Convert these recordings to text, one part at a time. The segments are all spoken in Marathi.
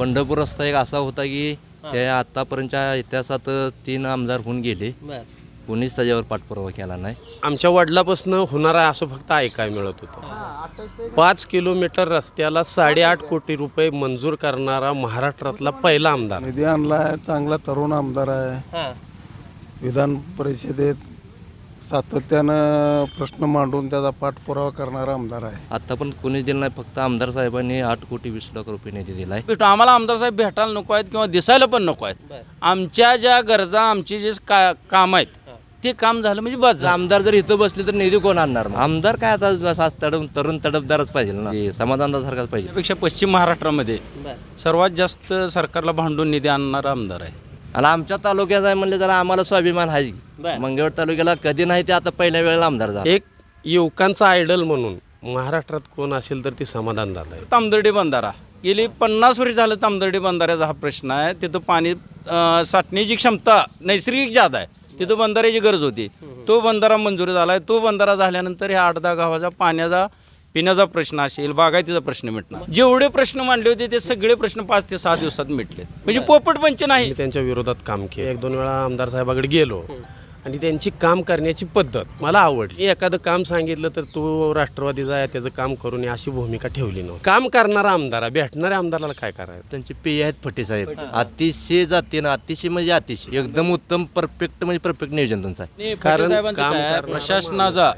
पंढरपूर रस्ता एक असा होता की त्या आतापर्यंतच्या इतिहासात तीन आमदार होऊन गेले. कोणीच त्याच्यावर पाठपुरावा केला नाही. आमच्या वडिलापासून होणार आहे असं फक्त ऐकाय मिळत होतं. पाच किलोमीटर रस्त्याला साडेआठ कोटी रुपये मंजूर करणारा महाराष्ट्रातला पहिला आमदार. निधी आणलाय चांगला तरुण आमदार आहे. हां. विधान परिषदेत सातत्यानं प्रश्न मांडून त्याचा पाठपुरावा करणारा आमदार आहे. आता पण कोणीच दिलं नाही फक्त आमदार साहेबांनी आठ कोटी वीस लाख रुपये निधी दिलाय भेटू आम्हाला आमदार साहेब भेटायला नको आहेत किंवा दिसायला पण नको आहेत. आमच्या ज्या गरजा आमचे जे का काम आहेत ते काम झालं म्हणजे बस आमदार जर इथं बसले तर निधी कोण आणणार मग? आमदार काय आता तडम तरुण तडफदारच पाहिजे ना. हे समाधानदारसारखाच पाहिजे. त्यापेक्षा पश्चिम महाराष्ट्रामध्ये सर्वात जास्त सरकारला भांडून निधी आणणारा आमदार आहे. आणि आमच्या तालुक्यात आहे म्हणले जरा आम्हाला स्वाभिमान आहे. मंगळवेढ तालुक्याला कधी नाही ते आता पहिल्या वेळेला आमदार झाला. एक युवकांचा आयडल म्हणून महाराष्ट्रात कोण असेल तर ती समाधान आहे तामदर्डी बंधारा. गेली पन्नास वर्ष झालं तामदर्डी बंधाऱ्याचा हा प्रश्न आहे. तिथं पाणी साठण्याची क्षमता नैसर्गिक जादा आहे. तिथं बंधाऱ्याची गरज होती. तो बंधारा मंजूर झाला आहे तो बंधारा झाल्यानंतर ह्या आठ दहा गावाचा पाण्याचा पिण्याचा प्रश्न असेल बागायतीचा प्रश्न मिटणार. जेवढे प्रश्न मांडले होते ते सगळे प्रश्न पाच ते सहा दिवसात मिटले. म्हणजे पोपट पंच नाही. मी त्यांच्या विरोधात काम केलं. एक दोन वेळा आमदार साहेबाकडे गेलो. आणि त्यांची काम करण्याची पद्धत मला आवडली. एखादं काम सांगितलं तर तू राष्ट्रवादीचा आहे त्याचं काम करून ये अशी भूमिका ठेवली नव्हती. काम करणारा आमदार आहे भेटणाऱ्या आमदाराला काय करायचं? त्यांचे पेय आहेत फटे साहेब. अतिशय जातीनं अतिशय म्हणजे अतिशय. एकदम उत्तम परफेक्ट म्हणजे परफेक्ट नियोजन त्यांचं आहे. कारण साहेबांचं काय आहे, प्रशासनाचा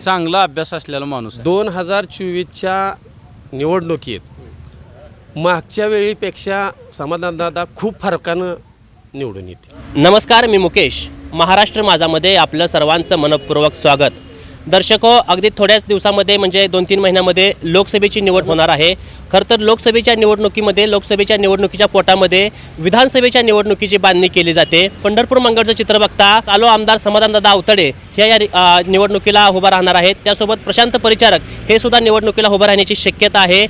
चांगला अभ्यास असलेला माणूस आहे. दोन हजार चोवीसच्या निवडणुकीत मागच्या वेळीपेक्षा समाधानदादा खूप फरकानं निवडून येते नमस्कार मी मुकेश. महाराष्ट्र माझामध्ये आपलं सर्वांचं मनपूर्वक स्वागत. दर्शको अगदी थोड्याच दिवसामध्ये म्हणजे दोन तीन महिन्यामध्ये लोकसभेची निवड होणार आहे. खरं तर लोकसभेच्या निवडणुकीमध्ये लोकसभेच्या निवडणुकीच्या पोटामध्ये विधानसभेच्या निवडणुकीची बांधणी केली जाते. पंढरपूर मंगळचं चित्र बघता चालू आमदार समाधानदादा अवतडे ह्या या निवडणुकीला उभा राहणार आहेत. त्यासोबत प्रशांत परिचारक हे सुद्धा निवडणुकीला उभं राहण्याची शक्यता आहे.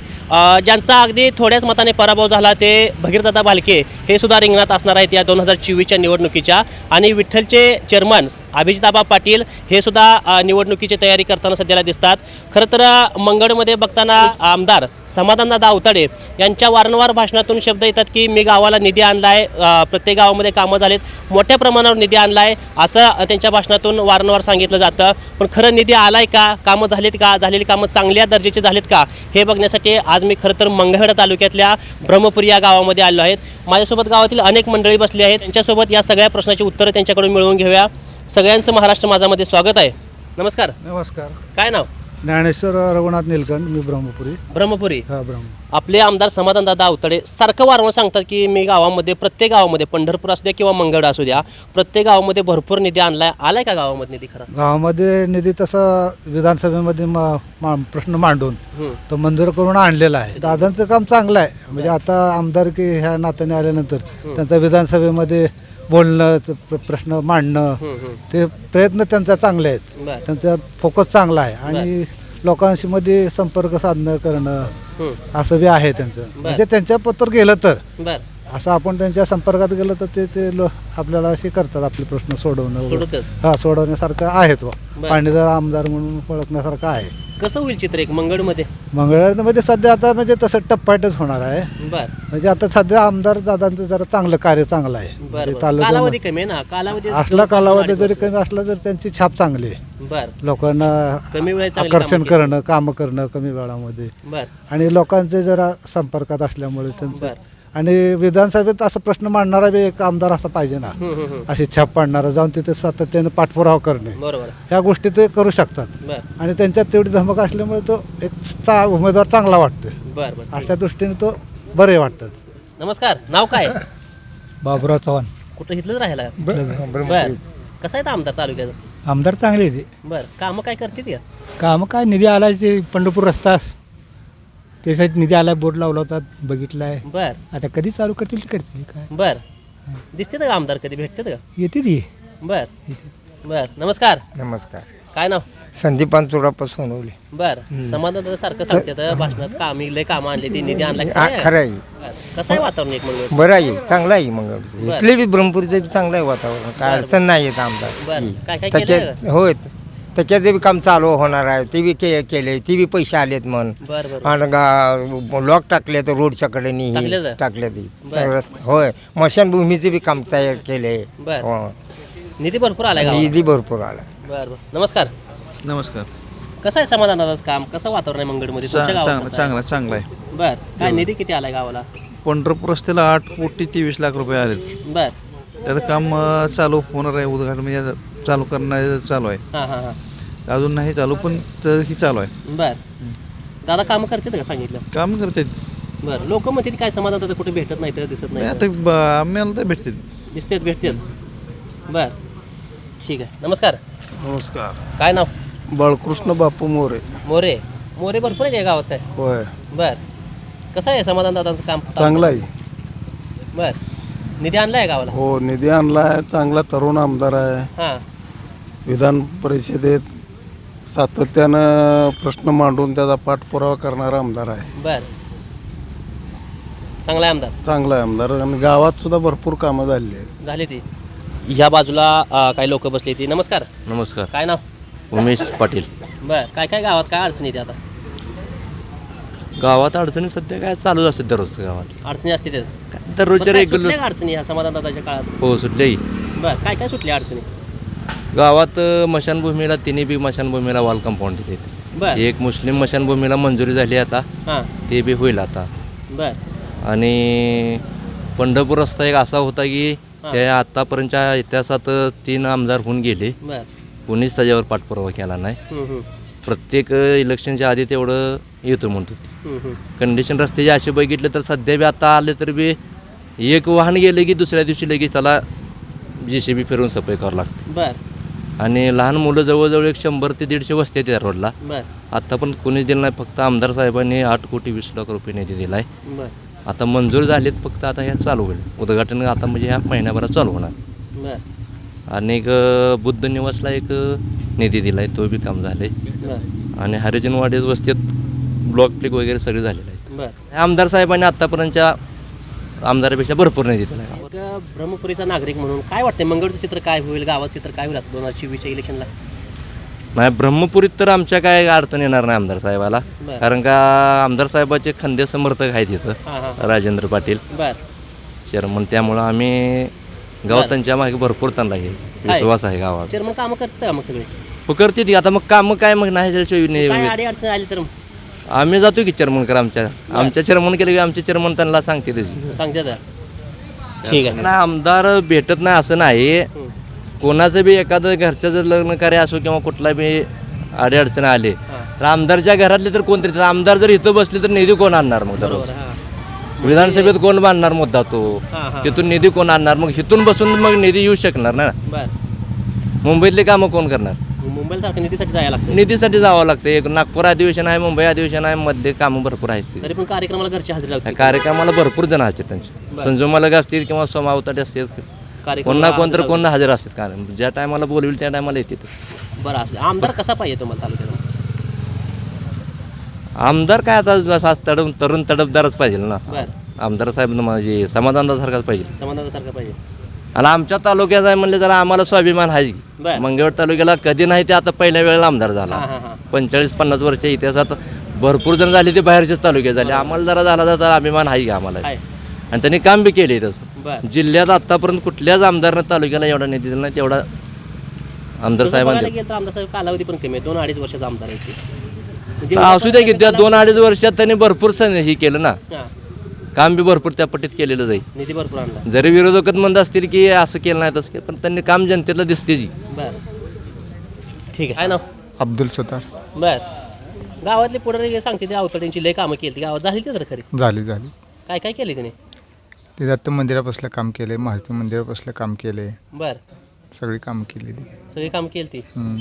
ज्यांचा अगदी थोड्याच मताने पराभव झाला ते भगीरदादा भालके हे सुद्धा रिंगणात असणार आहेत या दोन हजार चोवीसच्या निवडणुकीच्या. आणि विठ्ठलचे चेअरमन अभिजिताबा पाटील हे सुद्धा निवडणुकीची तयारी करताना सध्याला दिसतात. खरं तर मंगळमध्ये बघताना आमदार समाधानदादा अवताडे यांच्या वारंवार भाषणातून शब्द येतात की मी गावाला निधी आणला आहे प्रत्येक गावामध्ये कामं झालीत मोठ्या प्रमाणावर निधी आणला आहे असं त्यांच्या भाषणातून वारंवार सांगितलं जातं. पण खरं निधी आलाय का? कामं झालीत का? झालेली कामं चांगल्या दर्जाची झालीत का? हे बघण्यासाठी आज मी खरं तर मंगळवेढा तालुक्यातल्या ब्रह्मपुरी या गावामध्ये आलो आहेत माझ्यासोबत गावातील अनेक मंडळी बसली आहेत. त्यांच्यासोबत या सगळ्या प्रश्नाची उत्तरं त्यांच्याकडून मिळवून घेऊया. सगळ्यांचं महाराष्ट्र माझामध्ये स्वागत आहे. नमस्कार. नमस्कार. काय नाव? ज्ञानेश्वर रघुनाथ निलकंठ मी ब्रह्मपुरी. ब्रह्मपुरी. हा ब्रह्म. आपले आमदार समाधानदादा अवतडे सारखं वारंवार सांगतात की मी गावामध्ये प्रत्येक गावामध्ये पंढरपूर असू द्या किंवा मंगळ असू द्या प्रत्येक गावामध्ये भरपूर निधी आणलाय. आलाय का गावामध्ये निधी खरा? गावामध्ये निधी तसा विधानसभेमध्ये मा- मा- प्रश्न मांडून हम्म. तो मंजूर करून आणलेला आहे. दादांचं काम चांगलं आहे. म्हणजे आता आमदारकी ह्या नात्याने आल्यानंतर त्यांचा विधानसभेमध्ये बोलणं त- प्र- प्रश्न मांडणं. ते प्रयत्न त्यांचा चांगले आहेत. त्यांचा फोकस चांगला आहे आणि लोकांशी मध्ये संपर्क साधणं करणं. असं बी आहे त्यांचं म्हणजे त्यांच्या पत्र गेलं तर बर असं आपण त्यांच्या संपर्कात गेलो तर ते ते लो आपल्याला असे करतात आपले प्रश्न सोडवणं वगैरे. सोडवतात. हा सोडवण्यासारखं आहे तो बरं. पाणीदार आमदार म्हणून ओळखण्यासारखं आहे. कसं होईल चित्र एक मंगळमध्ये? मंगळवारमध्ये सध्या आता म्हणजे तसं टप्प्याटच होणार आहे. बर. म्हणजे आता सध्या आमदार दादांचं जरा चांगलं कार्य चांगलं आहे. बर म्हणजे बर. तालुक्यामध्ये- कालावधी कमी आहे ना? कालावधी असला कालावधी जरी कमी असला तरी त्यांची छाप चांगली आहे. बर. लोकांना कमी वेळेत चांगली आकर्षण कामं केली. करणं कामं करणं कमी वेळामध्ये. बर. आणि लोकांचे जरा संपर्कात असल्यामुळे त्यांचं बर. आणि विधानसभेत असं प्रश्न मांडणारा बी एक आमदार असा पाहिजे ना. अशी छाप पाडणारा जाऊन तिथे सातत्याने पाठपुरावा करणे. बरोबर. ह्या गोष्टी ते करू शकतात. आणि त्यांच्यात तेवढी धमक असल्यामुळे तो एक चा उमेदवार चांगला बर अशा दृष्टीने तो बरे वाटतात. नमस्कार नाव काय? बाबुराव चव्हाण. कुठं इथलंच राहायला? बर. कसं आहे आमदार तालुक्याचं? आमदार चांगले ते बर. कामं काय करतील का काम काय निधी आला ते पंढरपूर रस्ता त्यासाठी निधी आला बोर्ड लावला होता बघितला आहे बर. आता कधी चालू करतील ते करतील काय? बर. दिसते का आमदार कधी? भेटतात का? येते ती. बर. बर. नमस्कार. नमस्कार. काय नाव? संदीपान चोडाप्पा सोनवले. बर. समाधान सारखं सांगतात भाषणात काम लय कामं आणले ती निधी आणला हा, खरं आहे. बर. कसं आहे वातावरण एक मंगळ बरं आहे चांगलं आहे मग. इथले बी ब्रह्मपुरीचं बी चांगलं आहे वातावरण. काय. अडचण नाही येत आमदार. बरं. काय काय त्याच्यात केलं होय त्याच्याचं बी काम चालू होणार आहे. ते बी के केले ते बी पैसे आलेत म्हण. बर बर. आणि गा लॉक टाकले तर रोडच्या टाकलेत? टाकले ते. बरं. सगळं होय. मशानभूमीचं बी काम तयार केले. बर. हो. निधी भरपूर आलाय गावाला निधी भरपूर आला बर बर. नमस्कार. नमस्कार. कसं आहे समाधान दादाचं काम? कसं वातावरण आहे मंगळमध्ये तुमच्या गावात चांगला कसं आहे? चांगला चांगला आहे. बर. काय निधी किती आलाय गावाला? पंढरपूर रस्त्याला आठ कोटी तेवीस लाख रुपये आले बर. त्याचं काम अं, चालू होणार आहे उद्घाटन. म्हणजे आता चालू करणार चालू आहे. हां हां हां. अजून नाही चालू पण तरीही चालू आहे. बर. दादा कामं करतात का सांगितलं? काम करते बरं. लोक म्हणतात काय समाधान दादा कुठे भेटत नाही तर दिसत नाही. आता ब- आम्हाला तर भेटते दिसतेत भेटतेत बर. ठीक आहे. नमस्कार. नमस्कार. काय नाव? बाळकृष्ण बापू मोरे. मोरे. मोरे भरपूर आहे या गावात काय? होय. बर. कसं आहे समाधान दादांचं काम? चांगला आहे. बर. निधी आणलाय गावाला? हो निधी आणलाय चांगला तरुण आमदार आहे. हां. विधान परिषदेत सातत्यानं प्रश्न मांडून त्याचा पाठपुरावा करणारा आमदार आहे. बर. चांगला आहे आमदार. चांगला आहे आमदार आणि गावात सुद्धा भरपूर कामं झालेली आहेत. झाली ती. ह्या बाजूला अं, काही लोक बसली ती. नमस्कार. नमस्कार. काय नाव? उमेश पाटील. बर. काय काय गावात काय अडचणी येते आता? गावात अडचणी सध्या काय चालूच असते दररोज गावात. अडचणी असते ते. काय दररोजच्या रेग्युलर अडचणी ह्या समाधान दादाच्या काळात? हो सुटल्याही बर. काय काय सुटल्या अडचणी? गावात मशानभूमीला तिन्ही बी मशानभूमीला वॉल कंपाऊंड दिले एक मुस्लिम मशानभूमीला मंजुरी झाली आता ते बी होईल आता. आणि पंढरपूर रस्ता एक असा होता की त्या आतापर्यंतच्या इतिहासात तीन आमदार होऊन गेले. कोणीच त्याच्यावर पाठपुरावा केला नाही. प्रत्येक इलेक्शनच्या आधी तेवढं येतो म्हणतो. कंडिशन रस्त्याचे असे बघितले तर सध्या बी आता आले तर बी एक वाहन गेले की दुसऱ्या दिवशी लगेच त्याला जे सी बी फिरून सफाई करावं लागते. बर. आणि लहान मुलं जवळजवळ एक शंभर ते दीडशे वस्ती आहेत त्या रोडला. बर. आता पण कोणीच दिलं नाही फक्त आमदार साहेबांनी आठ कोटी वीस लाख रुपये निधी दिला आहे बर. आता मंजूर झालेत फक्त आता ह्या चालू होईल. उद्घाटन आता म्हणजे ह्या महिन्याभरात चालू होणार. बर. आणि एक बुद्ध निवासला एक निधी दिला आहे तो बी काम झालं आणि हरिजनवाडी वस्तीत ब्लॉक प्लिक वगैरे सगळे झालेले आहेत. आमदार साहेबांनी आत्तापर्यंतच्या आमदारापेक्षा भरपूर आहे एक ब्रह्मपुरीचा नागरिक म्हणून काय वाटतंय? मंगळचं चित्र काय होईल? गावाचं चित्र काय होईल? आता दोन हजार चोवीसच्या इलेक्शनला? नाही ब्रह्मपुरीत तर आमच्या काय अडचण येणार नाही आमदार साहेबाला. बरं. कारण का आमदार साहेबाचे खंदे समर्थक आहेत हां इथं. हां राजेंद्र पाटील. बर. चेअरमन त्यामुळं आम्ही गाव बरं. त्यांच्या मागे भरपूर त्यांना आहे विश्वास आहे. गावात. चेअरमन कामं करतात का मग सगळे? हो करते ती. आता मग काम काय मग नाही त्याशिवाय काय नाही. अडी अडचण आली तर आम्ही जातो की चेअरमन कर आमच्या आमच्या चेअरमन केले की आमचे चेअरमन त्यांना सांगते त्याची सांगते तर ठीक आहे. नाही आमदार भेटत नाही असं नाही. कोणाचं बी एखादं घरचं जर लग्न कार्य असो किंवा कुठला बी अडचण आले तर आमदारच्या घरातले तर कोणतरी तर आमदार जर इथं बसले तर निधी कोण आणणार मग दररोज? विधानसभेत कोण बांधणार मुद्दा तो? तिथून निधी कोण आणणार? मग इथून बसून मग निधी येऊ शकणार ना? मुंबईतले कामं कोण करणार? मुंबईला सारखं निधीसाठी जायला लागतं निधीसाठी जावं लागतं एक नागपूर अधिवेशन आहे मुंबई अधिवेशन आहे मधले कामं भरपूर आहेत तरी पण कार्यक्रमाला घरची हजेरी लागते कार्यक्रमाला भरपूर जण असतात त्यांचे. संजू मलग असतील किंवा सोमावताटे असतील कोणा कोणतर कोण हजर असतात. कारण ज्या टायमाला बोलवेल त्या टायमाला येते बरं आमदार कसा पाहिजे तुम्हाला आमदार काय आता तडम तरुण तडफदारच पाहिजे ना. आमदार साहेब म्हणजे समाधानदारसारखाच पाहिजे. समाधानासारखं पाहिजे. आणि आमच्या तालुक्यात आहे म्हणले जरा आम्हाला स्वाभिमान आहे. बर. मंगळवेड तालुक्याला कधी नाही ते आता पहिल्या वेळेला आमदार झाला. हां हां हां. पंचेचाळीस पन्नास वर्ष इतिहासात भरपूर जण झाले ते बाहेरचेच तालुक्यात झाले. आम्हाला जरा झाला तर अभिमान आहे का आम्हाला. आहे. आणि त्यांनी काम बी केले तसं. बर. जिल्ह्यात आतापर्यंत कुठल्याच आमदारनं तालुक्याला एवढा निधी दिला नाही तेवढा आमदार तसं साहेबांनी बघायला गेलं तर आमदार साहेब कालावधी पण कमी आहे दोन अडीच वर्षाचा आमदार आहे ते. म्हणजे. असू द्या की त्या दोन अडीच वर्षात त्यांनी भरपूर सण हे केलं ना. हां, काम बी भरपूर त्या पट्टीत केलेलं जाईल. निधी भरपूर आणला. जरी विरोधकात म्हणत असतील की असं केलं नाही तसं केलं पण त्यांनी काम जनतेला दिसते जी. बर. ठीक आहे. नाव अब्दुल सत्तार. बर. गावातले पुढे सांगते ते अवतड्यांची लय कामं केली. गावात झाली ते तर खरी. झाली झाली. काय काय केली त्याने? ते दत्त मंदिरापासलं काम केले मारुती मंदिरापासलं काम केले. बर. सगळी कामं केलेली. सगळी कामं केली ती? हम्म.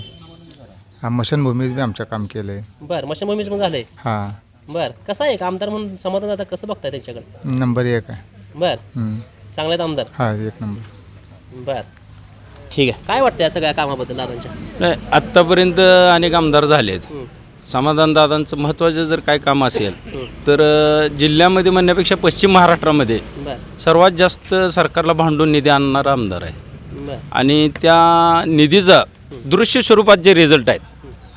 हा मशानभूमीत बी आमचं काम केलं आहे बर मशाभूमीच पण झालंय? हां. बर कसं आहे का आमदार म्हणून समाधान आता कसं बघताय त्यांच्याकडे? नंबर एक आहे. बर. हम्म. चांगले आहेत आमदार? हा एक नंबर. बर. ठीक आहे. काय वाटतं या सगळ्या कामाबद्दल दादांच्या? नाही आत्तापर्यंत अनेक आमदार झाले आहेत हम्म. समाधान दादांचं महत्त्वाचं जर काय काम असेल. तर अ, जिल्ह्यामध्ये म्हणण्यापेक्षा पश्चिम महाराष्ट्रामध्ये बर. सर्वात जास्त सरकारला भांडून निधी आणणारा आमदार आहे. बर. आणि त्या निधीचा दृश्य स्वरूपात जे रिझल्ट आहेत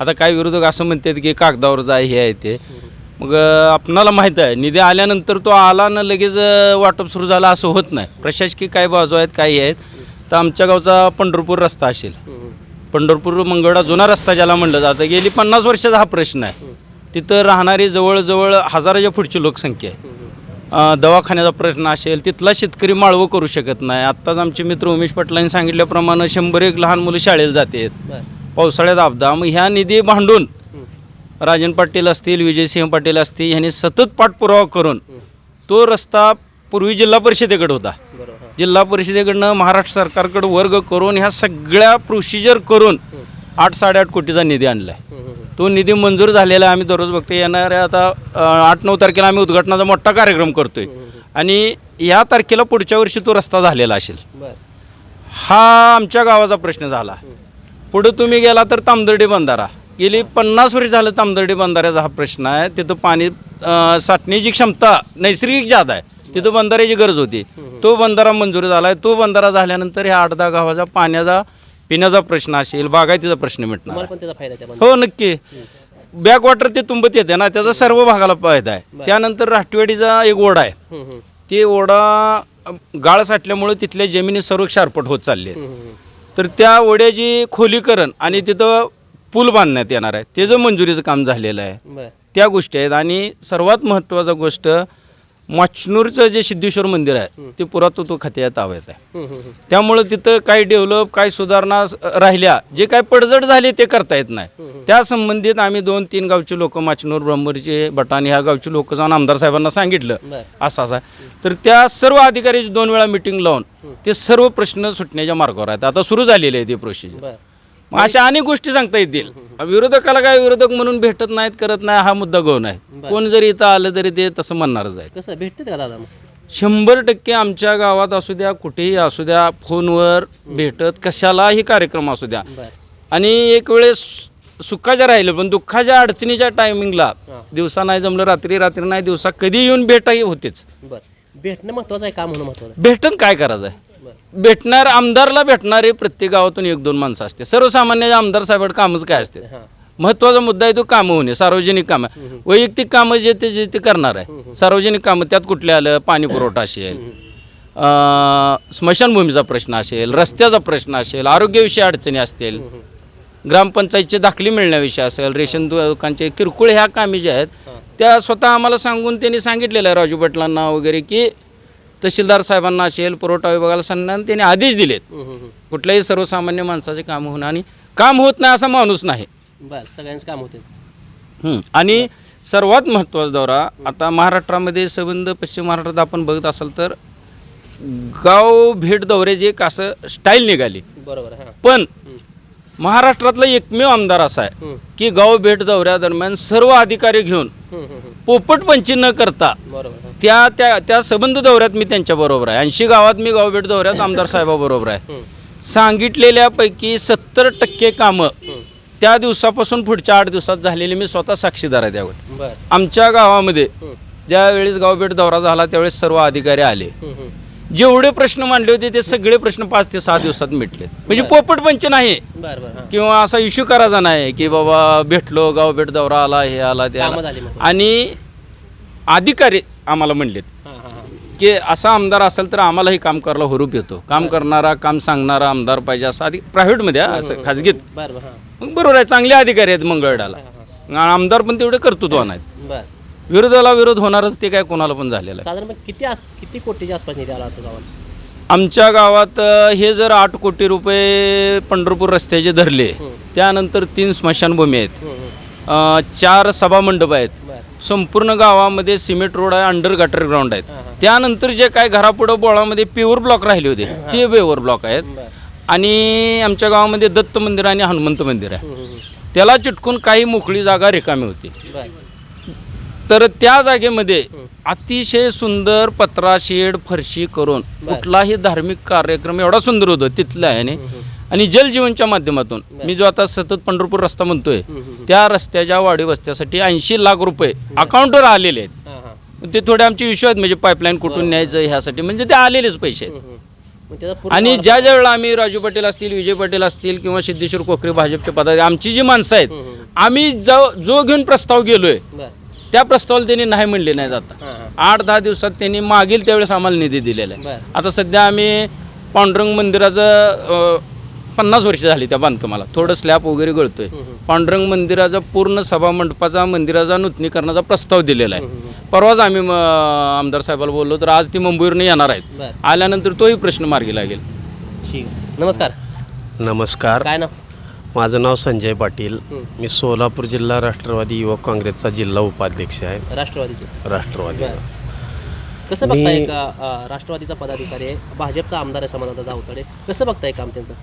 आता काही विरोधक असं म्हणतात की कागदावर जाय हे आहे ते. मग आपणाला माहीत आहे निधी आल्यानंतर तो आला ना लगेच वाटप सुरू झालं असं होत नाही. प्रशासकीय काय बाजू आहेत काही आहेत तर आमच्या गावचा पंढरपूर रस्ता असेल. पंढरपूर मंगळा जुना रस्ता ज्याला म्हणलं जातं गेली पन्नास वर्षाचा हा प्रश्न आहे. तिथं राहणारी जवळजवळ हजाराच्या पुढची लोकसंख्या आहे. दवाखान्याचा प्रश्न असेल तिथला शेतकरी माळवं करू शकत नाही. आत्ताच आमचे मित्र उमेश पाटलांनी सांगितल्याप्रमाणे शंभर एक लहान मुलं शाळेला जातात पावसाळ्यात अपदा मग ह्या निधी भांडून राजन पाटील असतील विजयसिंह पाटील असतील ह्यांनी सतत पाठपुरावा करून तो रस्ता पूर्वी जिल्हा परिषदेकडे होता. जिल्हा परिषदेकडनं महाराष्ट्र सरकारकडे वर्ग करून ह्या सगळ्या प्रोसिजर करून आठ साडेआठ कोटीचा निधी आणला आहे तो निधी मंजूर झालेला आहे आम्ही दररोज बघतो येणाऱ्या आता आठ नऊ तारखेला आम्ही उद्घाटनाचा मोठा कार्यक्रम करतोय. आणि या तारखेला पुढच्या वर्षी तो रस्ता झालेला असेल. हा आमच्या गावाचा प्रश्न झाला. पुढे तुम्ही गेला तर तामदर्डी बंधारा. गेली पन्नास वर्ष झालं तामदर्डी बंधाऱ्याचा हा प्रश्न आहे. तिथं पाणी साठण्याची क्षमता नैसर्गिक जादा आहे. तिथं बंधाऱ्याची गरज होती. तो बंधारा मंजूर झाला आहे तो बंधारा झाल्यानंतर ह्या आठ दहा गावाचा पाण्याचा पिण्याचा प्रश्न असेल बागायतीचा प्रश्न मिटणार हो नक्की. बॅकवॉटर ते तुंबत येते ना त्याचा सर्व भागाला फायदा आहे. त्यानंतर राष्ट्रवाडीचा एक ओढा आहे. ते ओढा गाळ साठल्यामुळे तिथल्या जमिनी सर्व क्षारपट होत चालले. तर त्या ओढ्याची खोलीकरण आणि तिथं पूल बांधण्यात येणार आहे. त्याचं मंजुरीचं काम झालेलं आहे. त्या गोष्टी आहेत. आणि सर्वात महत्त्वाचा गोष्ट माचनूरचं जे सिद्धेश्वर मंदिर आहे ते पुरातत्व खात्यात ताब्यात आहे. त्यामुळं तिथं काही डेव्हलप काही सुधारणा राहिल्या जे काही पडझड झाले ते करता येत नाही. त्या संबंधित आम्ही दोन तीन गावचे लोक माचनूर ब्रह्मरीचे बटाणी ह्या गावचे लोक जाऊन आमदार साहेबांना सांगितलं. असं असं तर त्या सर्व अधिकाऱ्याची दोन वेळा मिटिंग लावून ते सर्व प्रश्न सुटण्याच्या मार्गावर आहेत. आता सुरू झालेले आहे ते प्रोसिजर मग अशा अनेक गोष्टी सांगता येतील. विरोधकाला काय विरोधक म्हणून भेटत नाहीत करत नाही हा मुद्दा गौण आहे. कोण जरी इथं आलं तरी ते तसं म्हणणारच आहे कसं भेटते का दादा मग? शंभर टक्के आमच्या गावात असू द्या कुठेही असू द्या फोनवर भेटत कशालाही कार्यक्रम असू द्या. बरं. आणि एक वेळेस सुखाच्या राहिलं पण दुःखाच्या अडचणीच्या टायमिंगला दिवसा नाही जमलं रात्री रात्री नाही दिवसा कधी येऊन भेटाही होतेच. बरं. भेटणं महत्वाचं आहे काम होणं महत्वाचं भेटन काय करायचं आहे? भेटणार आमदारला भेटणारे प्रत्येक गावातून एक दोन माणसं असते. सर्वसामान्य आमदार साहेबांकडे कामच काय असते? महत्त्वाचा मुद्दा आहे तो कामं होणे सार्वजनिक कामं. वैयक्तिक कामं जे ते जे ते करणार आहे. सार्वजनिक कामं त्यात कुठले आलं? पाणी पुरवठा असेल स्मशानभूमीचा प्रश्न असेल रस्त्याचा प्रश्न असेल आरोग्यविषयी अडचणी असतील ग्रामपंचायतची दाखली मिळण्याविषयी असेल रेशन दुकानचे किरकोळ ह्या कामी ज्या आहेत त्या स्वतः आम्हाला सांगून त्यांनी सांगितलेलं आहे राजू पाटलांना वगैरे की तहसीलदार साहेबांना असेल पुरवठा विभागाला सांगणार त्यांनी आदेश दिलेत. कुठल्याही सर्वसामान्य माणसाचे काम होणं आणि काम होत नाही असा माणूस नाही. बरं सगळ्यांचं काम होते हं. आणि सर्वात महत्त्वाचा दौरा आता महाराष्ट्रामध्ये संबंध पश्चिम महाराष्ट्रात आपण बघत असाल तर गाव भेट दौऱ्याची एक असं स्टाईल निघाली. बरोबर पण महाराष्ट्रातला एकमेव आमदार असा आहे. की गाव भेट दौऱ्यादरम्यान सर्व अधिकारी घेऊन. पोपटपंची न करता बरोबर. त्या त्या त्या संबंध दौऱ्यात मी त्यांच्याबरोबर आहे. ऐंशी गावात मी गाव भेट दौऱ्यात आमदार साहेबाबरोबर आहे. सांगितलेल्यापैकी सत्तर टक्के कामं त्या दिवसापासून पुढच्या आठ दिवसात झालेली मी स्वतः साक्षीदार आहे त्यावर. आमच्या गावामध्ये ज्या वेळेस गावभेट दौरा झाला त्यावेळेस सर्व अधिकारी आले. जेवढे प्रश्न मांडले होते ते सगळे प्रश्न पाच ते सहा दिवसात मिटले. म्हणजे पोपट पंच नाही. बरं बरं हां. किंवा असा इश्यू करायचा नाही की बाबा भेटलो गावभेट दौरा आला हे आला ते कामं आला झाली. आणि अधिकारी आम्हाला म्हणलेत हां हां हां. की असा आमदार असेल तर आम्हालाही काम करायला हुरूप येतो. काम करणारा काम सांगणारा आमदार पाहिजे असं आधी प्रायव्हेटमध्ये हा, असं खाजगीत. बरं बरं हां. मग बरोबर आहे चांगले अधिकारी आहेत मंगळवेढाला आणि आमदार पण तेवढे कर्तृत्वान आहेत. बरं. विरोधाला विरोध होणारच ते काय कोणाला पण झालेलं आहे. साधारणपणे किती आस किती कोटीच्या आसपास निधी आला होता गावात? आमच्या गावात अ, हे जर आठ कोटी रुपये पंढरपूर रस्त्याचे धरले त्यानंतर तीन स्मशानभूमी आहेत. अ, चार सभामंडप आहेत. बरं. संपूर्ण गावामध्ये सिमेंट रोड आहे अंडर गटर ग्राउंड आहेत. हां, हां. त्यानंतर जे काय घरापुढं बोळामध्ये प्युअर ब्लॉक राहिले होते ते प्युअर ब्लॉक आहेत. बरं. आणि आमच्या गावामध्ये दत्त मंदिर आणि हनुमंत मंदिर आहे. हम्म, हम्म, त्याला चिटकून काही मोकळी जागा रिकामी होती. हम्म. बरं. तर त्या जागेमध्ये अतिशय सुंदर पत्रा शेड फरशी करून कुठलाही धार्मिक कार्यक्रम एवढा सुंदर होतो तिथला आहे आणि जलजीवनच्या माध्यमातून मी जो आता सतत पंढरपूर रस्ता म्हणतोय त्या रस्त्याच्या वाढी वस्त्यासाठी ऐंशी लाख रुपये अकाउंटवर आलेले आहेत. हां हां. ते थोडे आमचे इश्यू आहेत म्हणजे पाईपलाईन कुठून न्यायचं ह्यासाठी. म्हणजे ते आलेलेच पैसे आहेत. आणि ज्या ज्या वेळेला आम्ही राजू पाटील असतील विजय पाटील असतील किंवा सिद्धेश्वर कोकरे भाजपचे पदाधिकारी आमची जी माणसं आहेत आम्ही जो जो घेऊन प्रस्ताव गेलोय त्या प्रस्तावाला त्यांनी नाही म्हणले नाहीत आता आठ दहा दिवसात त्यांनी मागील त्यावेळेस आम्हाला निधी दिलेला आहे. आता सध्या आम्ही पांडुरंग मंदिराचं पन्नास वर्ष झाली त्या बांधकामाला. थोडं स्लॅब वगैरे गळतोय. पांडुरंग मंदिराचा पूर्ण सभा मंडपाचा मंदिराचा नूतनीकरणाचा प्रस्ताव दिलेला आहे. परवाच आम्ही म, आमदार साहेबाला बोललो तर आज ती मुंबईवरून येणार आहेत. आल्यानंतर तोही प्रश्न मार्गी लागेल. ठीक. नमस्कार. नमस्कार. काय ना माझं नाव संजय पाटील. मी सोलापूर जिल्हा राष्ट्रवादी युवक काँग्रेसचा जिल्हा उपाध्यक्ष आहे. राष्ट्रवादीचे. राष्ट्रवादी. बरं. कसं मी- बघताय का अं, राष्ट्रवादीचा पदाधिकारी आहे भाजपचा आमदार आहे समाधान धावतडे कसं बघताय काम त्यांचं?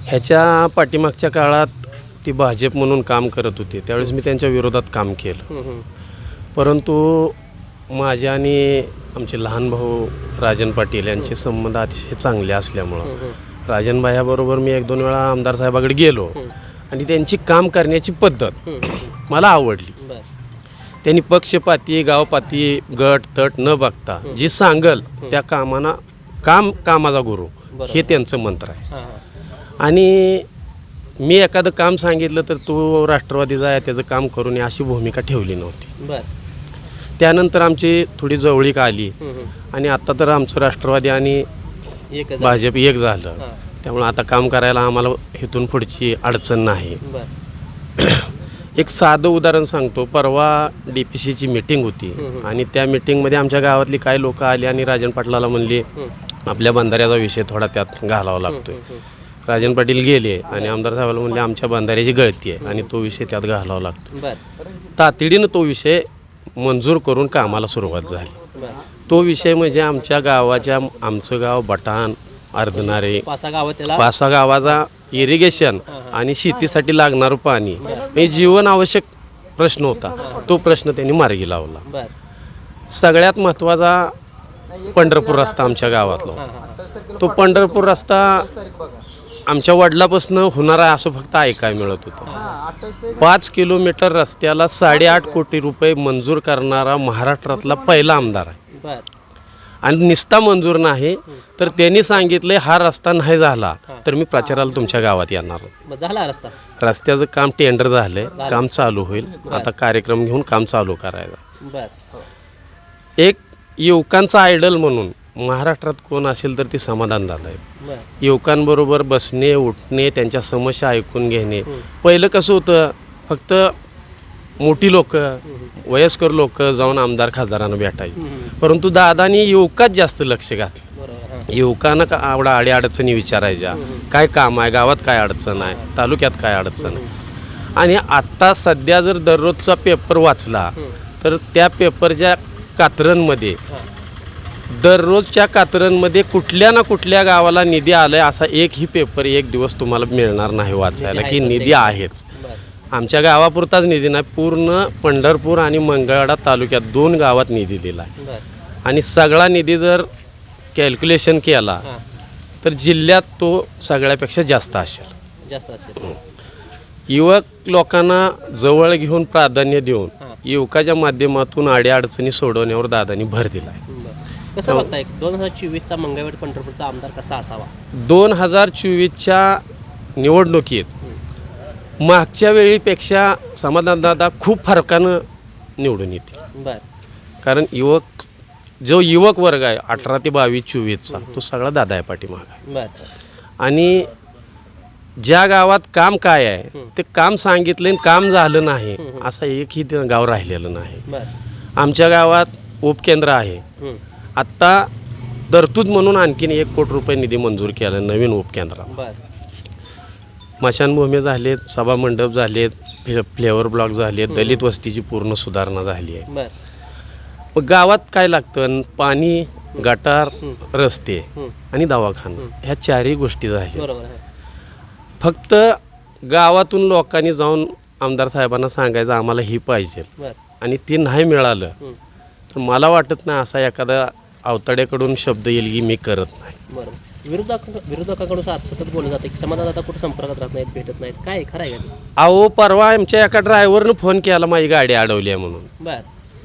ह्याच्या पाठीमागच्या काळात ती भाजप म्हणून काम करत होती. त्यावेळेस मी त्यांच्या विरोधात काम केलं. परंतु माझे आणि आमचे लहान भाऊ राजन पाटील यांचे संबंध अतिशय चांगले असल्यामुळं भायाबरोबर मी एक दोन वेळा आमदार साहेबाकडे गेलो. आणि त्यांची काम करण्याची पद्धत मला आवडली. त्यांनी पक्षपाती गावपाती गट तट न बघता जी सांगल त्या कामाना काम कामाचा गुरु. हे त्यांचं मंत्र आहे. आणि मी एखादं काम सांगितलं तर तो राष्ट्रवादीचा आहे त्याचं काम करून ये अशी भूमिका ठेवली नव्हती. त्यानंतर आमची थोडी जवळीक आली. आणि आता तर आमचं राष्ट्रवादी आणि एकच आहे. भाजप एक झालं. हां. त्यामुळे आता काम करायला आम्हाला इथून पुढची अडचण नाही. बरं. एक साधं उदाहरण सांगतो. परवा डी पी सीची मीटिंग होती आणि त्या मीटिंगमध्ये आमच्या गावातली काही लोक आली आणि राजन पाटलाला म्हणली आपल्या बंधाऱ्याचा विषय थोडा त्यात घालावा लागतोय. राजन पाटील गेले आणि आमदार साहेबाला म्हणले आमच्या बंधाऱ्याची गळती आहे आणि तो विषय त्यात घालावा लागतो बरं. तातडीनं तो विषय मंजूर करून कामाला सुरुवात झाली. बरं. तो विषय म्हणजे आमच्या गावाच्या आमचं गाव बटाण अर्धनारे पासा गावात त्याला? पासा गावाचा इरिगेशन आणि शेतीसाठी लागणारं पाणी हे जीवन आवश्यक प्रश्न होता. तो प्रश्न त्यांनी मार्गी लावला. सगळ्यात महत्त्वाचा पंढरपूर रस्ता आमच्या गावातला होता. तो पंढरपूर रस्ता आमच्या वडिलापासून होणार आहे असं फक्त ऐकायला मिळत होतं. पाच किलोमीटर रस्त्याला साडेआठ कोटी रुपये मंजूर करणारा महाराष्ट्रातला पहिला आमदार आहे. आणि निस्ता मंजूर नाही तर त्यांनी सांगितले हा रस्ता नाही झाला तर मी प्रचाराला तुमच्या गावात येणार मग झाला रस्ता? रस्त्याचं काम टेंडर झालंय काम चालू होईल. आता कार्यक्रम घेऊन काम चालू करायचं बरं. एक युवकांचा आयडल म्हणून महाराष्ट्रात कोण असेल तर ती समाधान आहे बरं. युवकांबरोबर बसणे उठणे त्यांच्या समस्या ऐकून घेणे. पहिलं कसं होतं फक्त मोठी लोक वयस्कर लोक जाऊन आमदार खासदारांना भेटायचे. परंतु दादानी युवकात जास्त लक्ष घातलं. युवकांना का आवडा आडी अडचणी विचारायच्या. काय काम आहे? गावात काय अडचण आहे? तालुक्यात काय अडचण आहे? आणि आत्ता सध्या जर दररोजचा पेपर वाचला तर त्या पेपरच्या कात्रणमध्ये दररोजच्या कात्रणमध्ये कुठल्या ना कुठल्या गावाला निधी आलाय असा एकही पेपर एक दिवस तुम्हाला मिळणार नाही वाचायला की निधी आहेच. आमच्या गावापुरताच निधी नाही. पूर्ण पंढरपूर आणि मंगळवाडा तालुक्यात दोन गावात निधी दिला आहे आणि सगळा निधी जर कॅल्क्युलेशन केला हां. तर जिल्ह्यात तो सगळ्यापेक्षा जास्त असेल. जास्त असेल. युवक लोकांना जवळ घेऊन प्राधान्य देऊन हां. युवकाच्या माध्यमातून अडीअडचणी सोडवण्यावर दादानी भर दिला आहे बरं. कसं बघताय दोन हजार चोवीसचा मंगळवेड पंढरपूरचा आमदार कसा असावा? दोन हजार चोवीसच्या निवडणुकीत मागच्या वेळीपेक्षा समाधानदादा खूप फरकानं निवडून येतील बरं. कारण युवक जो युवक वर्ग आहे अठरा ते बावीस चोवीसचा तो सगळा दादा आहे पाठीमाग. आहे बरं. आणि ज्या गावात काम काय आहे ते काम सांगितलं आणि काम झालं नाही असं एकही ते गाव राहिलेलं नाही. बरं. आमच्या गावात उपकेंद्र आहे. आत्ता तरतूद म्हणून आणखीन एक कोटी रुपये निधी मंजूर केला नवीन उपकेंद्राला. बरं. स्मशानभूमी झालेत सभामंडप झालेत फ्ले फ्लेवर ब्लॉक झालेत दलित वस्तीची पूर्ण सुधारणा झाली आहे. बरं. मग गावात काय लागतं? पाणी गटार रस्ते. आणि दवाखाना ह्या चारही गोष्टी झाल्या. बरोबर आहे. फक्त गावातून लोकांनी जाऊन आमदार साहेबांना सांगायचं आम्हाला ही पाहिजे. बरं. आणि ते नाही मिळालं हं. तर मला वाटत नाही असा एखादा अवताड्याकडून शब्द येईल की मी करत नाही. बरोबर. विरोधक विरोधकाकडून सात सतत बोललं जातं की समाधान आता कुठं संपर्कात राहत नाहीत भेटत नाहीत. काय खरं आहे का ते? अहो परवा आमच्या एका ड्रायव्हरनं फोन केला माझी गाडी अडवली आहे म्हणून. बरं.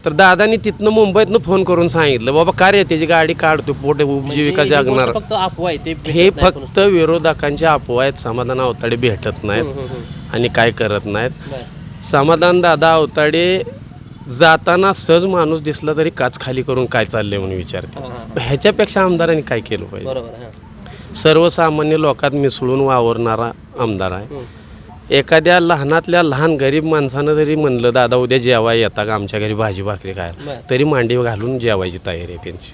तर दादानी तिथनं मुंबईतनं फोन करून सांगितलं बाबा काय रे त्याची गाडी काढतो पोट उपजीविका म्हणजे ही जगणार. फक्त अफवा आहे ते भेटत हे नाही कोणाला. फक्त विरोधकांच्या अफवा आहेत समाधान अवताडे भेटत नाहीत हम्म, हम्म, आणि काय करत नाहीत. बरं. समाधान दादा अवताडे जाताना सहज माणूस दिसला तरी काच खाली करून काय चाललंय म्हणून विचारते. हां, हां, ह्याच्यापेक्षा आमदारांनी काय केलं पाहिजे? बरोबर हां. सर्वसामान्य लोकात मिसळून वावरणारा आमदार आहे. एखाद्या लहानातल्या लहान गरीब माणसानं जरी म्हणलं दादा उद्या जेवाय येता का आमच्या घरी भाजी भाकरी खायला. तरी मांडी घालून जेवायची तयारी आहे त्यांची.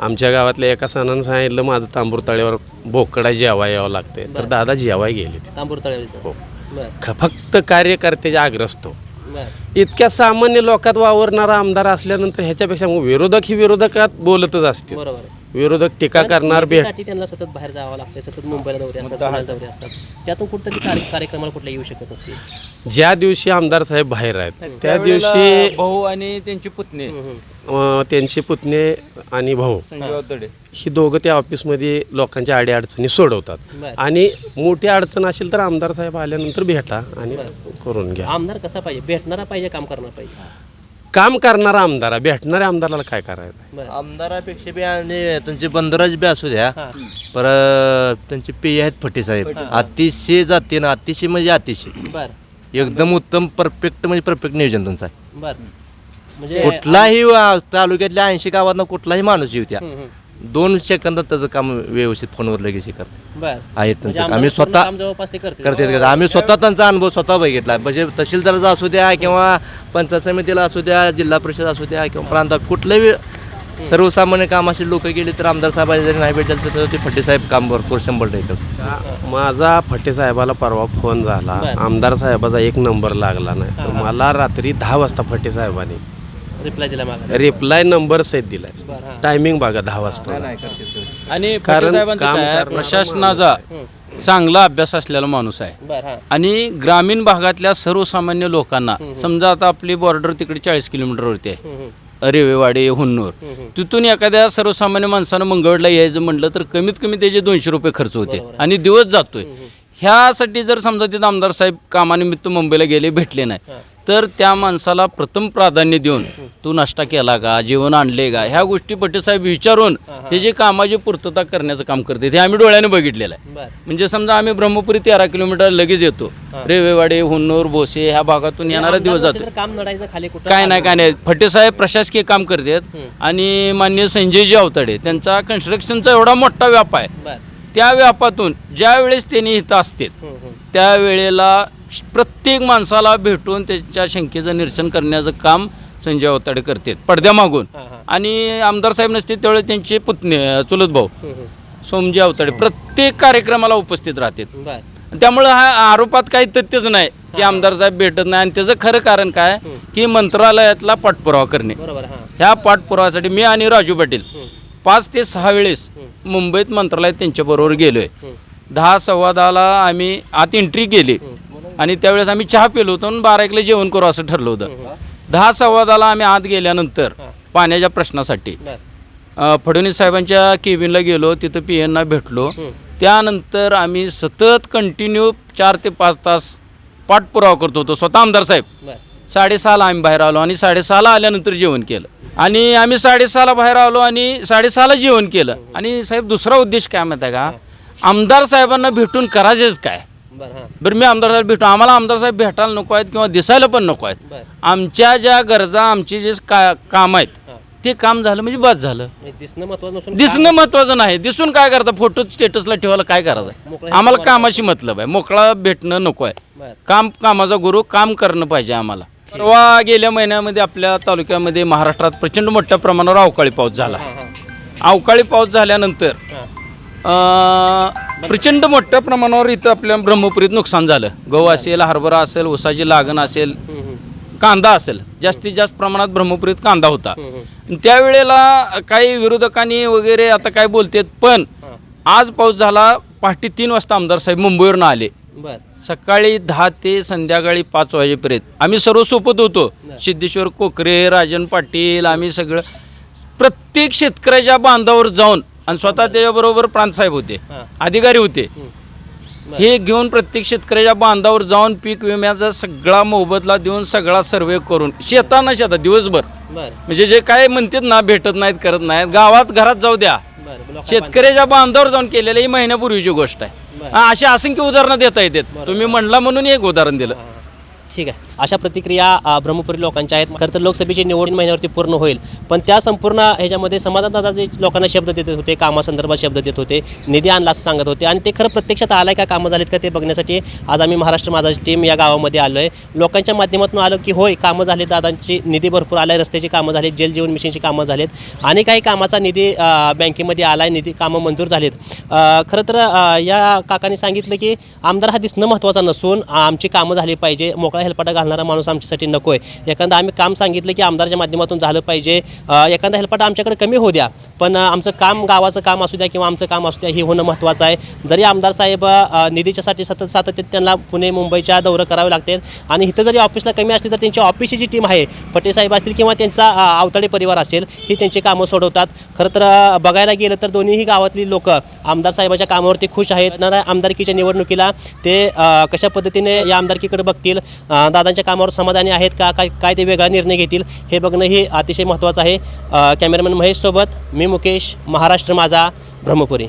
आमच्या गावातल्या एका सणानं सांगितलं माझं तांबूर तळ्यावर बोकडा जेवाय यावं लागतंय तर. दादा जेवाय गेले तांबूर तळ्यावर हो. फक्त कार्यकर्त्याच्या आग्रस्तो इतक्या सामान्य लोकात वावरणारा आमदार असल्यानंतर ह्याच्यापेक्षा मग विरोधक ही विरोधकात बोलतच आहे. विरोधक टीका करणार भेट भेटीसाठी त्यांना सतत बाहेर जावं लागतं सतत मुंबईला दौरे असतात पुण्याला दौरे असतात. त्यातून कुठतरी कार्य- कार्यक्रमाला कुठल्या येऊ शकत ज्या दिवशी आमदार साहेब बाहेर आहेत त्या त्यावेळेला दिवशी भाऊ आणि त्यांची पुतणी. अं, त्यांचे पुतणे आणि भाऊ संजय वातडे ही दोघं त्या ऑफिसमध्ये लोकांच्या अडीअडचणी सोडवतात. बरं. आणि मोठी अडचण असेल तर आमदार साहेब आल्यानंतर भेटा आणि करून घ्या. आमदार कसा पाहिजे? भेटणारा पाहिजे काम करणार पाहिजे? काम करणारा आमदार आहे. भेटणाऱ्या आमदाराला काय करायचं? आमदारापेक्षा बी आणि त्यांचे बंदराज बी असू द्या. पर त्यांचे पेय आहेत फटे साहेब. अतिशय जातीनं अतिशय म्हणजे अतिशय. बरं. एकदम उत्तम परफेक्ट म्हणजे परफेक्ट नियोजन आहे. बरं. म्हणजे कुठलाही वा- तालुक्यातल्या ऐंशी गावातनं कुठलाही माणूस येऊ द्या. हम्म, हम्म. दोन सेकंदात त्याचं काम व्यवस्थित फोनवर लगेच हे करतात. बरं. आहेत म्हणजे त्यांचं आम्ही स्वतः काम जवळपास ते करते करते करते. आम्ही स्वतः त्यांचा अनुभव स्वतः बघितला. म्हणजे तहसीलदाराचा असू द्या किंवा पंचायत समितीला असू द्या जिल्हा परिषद असू द्या किंवा प्रांत कुठलंही सर्वसामान्य काम असे लोक गेले तर आमदार साहेबांनी जरी नाही भेटलं तर ते फटे साहेब काम भरपूर शंभर टक्के करतात. माझा फटे साहेबाला परवा फोन झाला. बरं. आमदार साहेबाचा एक नंबर लागला नाही. तर मला रात्री दहा वाजता फटे साहेबांनी रिप्लाय दिला मागा. रिप्लाय नंबर सहित दिलाय. टायमिंग बघा दहा वाजता. आणि कारण काम करणारा प्रशासनाचा चांगला अभ्यास असलेला माणूस आहे. बरं आणि ग्रामीण भागातल्या सर्वसामान्य लोकांना समजा आता आपली बॉर्डर तिकडे चाळीस किलोमीटरवरती आहे. रेवेवाडी हुन्नूर. तिथून एखाद्या सर्वसामान्य माणसानं मंगळवेढला यायचं म्हटलं तर कमीत कमी त्याचे दोनशे रुपये खर्च होते. आणि दिवस जातोय. ह्यासाठी जर समजा तिथं आमदार साहेब कामानिमित्त मुंबईला गेले भेटले नाही तर त्या माणसाला प्रथम प्राधान्य देऊन तू नाश्ता केला का जेवण आणले का ह्या गोष्टी पटेसाहेब विचारून त्याची कामाची पूर्तता करण्याचं काम करते हे आम्ही डोळ्याने बघितलेलं आहे. म्हणजे समजा आम्ही ब्रह्मपुरी तेरा किलोमीटर लगेच येतो. रेवेवाडी हुन्नूर भोसे ह्या भागातून येणारा दिवस जातो. काय नाही काय नाही. फटेसाहेब प्रशासकीय काम करतात आणि मान्य संजयजी अवताडे त्यांचा कन्स्ट्रक्शनचा एवढा मोठा व्याप आहे. त्या व्यापातून ज्या वेळेस त्यांनी इथं असतात हम्म, हम्म. त्यावेळेला प्रत्येक माणसाला भेटून त्याच्या शंकेचं निरसन करण्याचं काम संजय अवताडे करतात पडद्यामागून हां हां. आणि आमदार साहेब नसते त्यावेळेस त्यांचे पुतणे चुलत भाऊ हम्म. सोमजी अवताडे प्रत्येक कार्यक्रमाला उपस्थित राहतात. त्यामुळं हा आरोपात काही तथ्यच नाही की आमदार साहेब भेटत नाही. आणि त्याचं खरं कारण काय? की मंत्रालयातला पाठपुरावा करणे. हां. ह्या पाठपुराव्यासाठी मी आणि राजू पाटील पाच ते सहा वेळेस मुंबईत मंत्रालयात त्यांच्याबरोबर गेलो आहे दहा सव्वा दहाला आम्ही आत एंट्री केली. आणि त्यावेळेस आम्ही चहा पिलो होतो आणि बारा एकला जेवण करू असं ठरलं होतं. दहा सव्वा दहाला आम्ही आत गेल्यानंतर पाण्याच्या प्रश्नासाठी. फडणवीस साहेबांच्या केबिनला गेलो तिथं पी एनना भेटलो. त्यानंतर आम्ही सतत कंटिन्यू चार ते पाच तास पाठपुरावा करत होतो. स्वतः आमदार साहेब. साडेसहाला आम्ही बाहेर आलो आणि साडेसहाला आल्यानंतर जेवण केलं. आणि आम्ही साडेसहाला बाहेर आलो आणि साडेसहाला जेवण केलं. आणि साहेब दुसरा उद्देश काय माहिती आहे का? आमदार साहेबांना भेटून करायचेच काय? बरं हां. मी आमदार साहेब भेटू. आम्हाला आमदार साहेब भेटायला नको आहेत किंवा दिसायला पण नको आहेत. बरं. आमच्या ज्या गरजा आमचे जे का काम आहेत ते काम झालं म्हणजे बस झालं. दिसणं महत्वाचं दिसणं महत्वाचं नाही. दिसून काय करता? फोटो स्टेटसला ठेवायला काय करायचं? आम्हाला कामाशी मतलब आहे. मोकळा भेटणं नको आहे. काम कामाचा गुरु काम करणं पाहिजे आम्हाला. परवा गेल्या महिन्यामध्ये आपल्या तालुक्यामध्ये महाराष्ट्रात प्रचंड मोठ्या प्रमाणावर अवकाळी पाऊस झाला. अवकाळी पाऊस झाल्यानंतर अं, प्रचंड मोठ्या प्रमाणावर इथं आपल्या ब्रह्मपुरीत नुकसान झालं. गहू असेल हरभरा असेल ऊसाची लागण असेल. कांदा असेल. जास्तीत जास्त प्रमाणात ब्रह्मपुरीत कांदा होता. त्यावेळेला काही विरोधकांनी वगैरे आता काय बोलतेत पण आज पाऊस झाला पहाटे तीन वाजता आमदार साहेब मुंबईवरून आले. बरं. सकाळी दहा ते संध्याकाळी पाच वाजेपर्यंत. आम्ही सर्व सोबत होतो. सिद्धेश्वर कोकरे राजन पाटील आम्ही सगळं. प्रत्येक शेतकऱ्याच्या बांधावर जाऊन आणि स्वतः त्याच्याबरोबर प्रांतसाहेब होते. अधिकारी होते. हे घेऊन प्रत्येक शेतकऱ्याच्या बांधावर जाऊन पीक विम्याचा सगळा मोबदला देऊन सगळा सर्वे करून शेताना शेतात दिवसभर. म्हणजे जे काय म्हणतात ना भेटत नाहीत करत नाहीत गावात घरात जाऊ द्या. शेतकऱ्याच्या बांधावर जाऊन केलेली ही महिन्यापूर्वीची गोष्ट आहे. हा, अशी असंख्य उदाहरणं देता येतात. तुम्ही म्हणला म्हणून एक उदाहरण दिलं. ठीक आहे. अशा प्रतिक्रिया ब्रह्मपुरी लोकांच्या आहेत. खरं तर लोकसभेची निवडून महिन्यावरती पूर्ण होईल. पण त्या संपूर्ण ह्याच्यामध्ये समाधानदादा जे लोकांना शब्द देत होते कामासंदर्भात शब्द देत होते निधी आणला असं सांगत होते. आणि ते खरं प्रत्यक्षात आलाय का कामं झालीत का ते बघण्यासाठी आज आम्ही महाराष्ट्र माझाची टीम या गावामध्ये आलो आहे लोकांच्या माध्यमातून आलो की होय कामं झाले दादांची निधी भरपूर आलाय रस्त्याची कामं झालीत जल जीवन मिशनची कामं झालीत. आणि काही कामाचा निधी बँकेमध्ये आला आहे निधी कामं मंजूर झालीत. खरं तर या काकांनी सांगितलं की आमदार हा दिसणं महत्त्वाचा नसून आमची कामं झाली पाहिजे मोकळा हेलपाटा घालणारा माणूस आमच्यासाठी नको आहे. एखादं आम्ही काम सांगितलं की आमदारच्या माध्यमातून झालं पाहिजे. एखादा हेलपाटा आमच्याकडे कमी होऊ द्या पण आमचं काम गावाचं काम असू द्या किंवा आमचं काम असू द्या हे होणं महत्त्वाचं आहे. जरी आमदार साहेब निधीच्यासाठी सतत सातत्यात त्यांना पुणे मुंबईच्या दौरं करावे लागतात आणि इथं जरी ऑफिसला कमी असली तर त्यांची ऑफिसची जी टीम आहे फटे साहेब असतील किंवा त्यांचा अ, आवताडे परिवार असेल ही त्यांची कामं सोडवतात. खरं तर बघायला गेलं तर दोन्हीही गावातली लोक आमदार साहेबाच्या कामावरती खुश आहेत. ना आमदारकीच्या निवडणुकीला ते कशा पद्धतीने या आमदारकीकडे बघतील? दादांच्या दादांच्या कामावर समाधानी आहेत का? काय काय ते वेगळा निर्णय घेतील? हे बघणं हे अतिशय महत्त्वाचं आहे. कॅमेरामॅन महेश सोबत मी मुकेश महाराष्ट्र माझा ब्रह्मपुरी.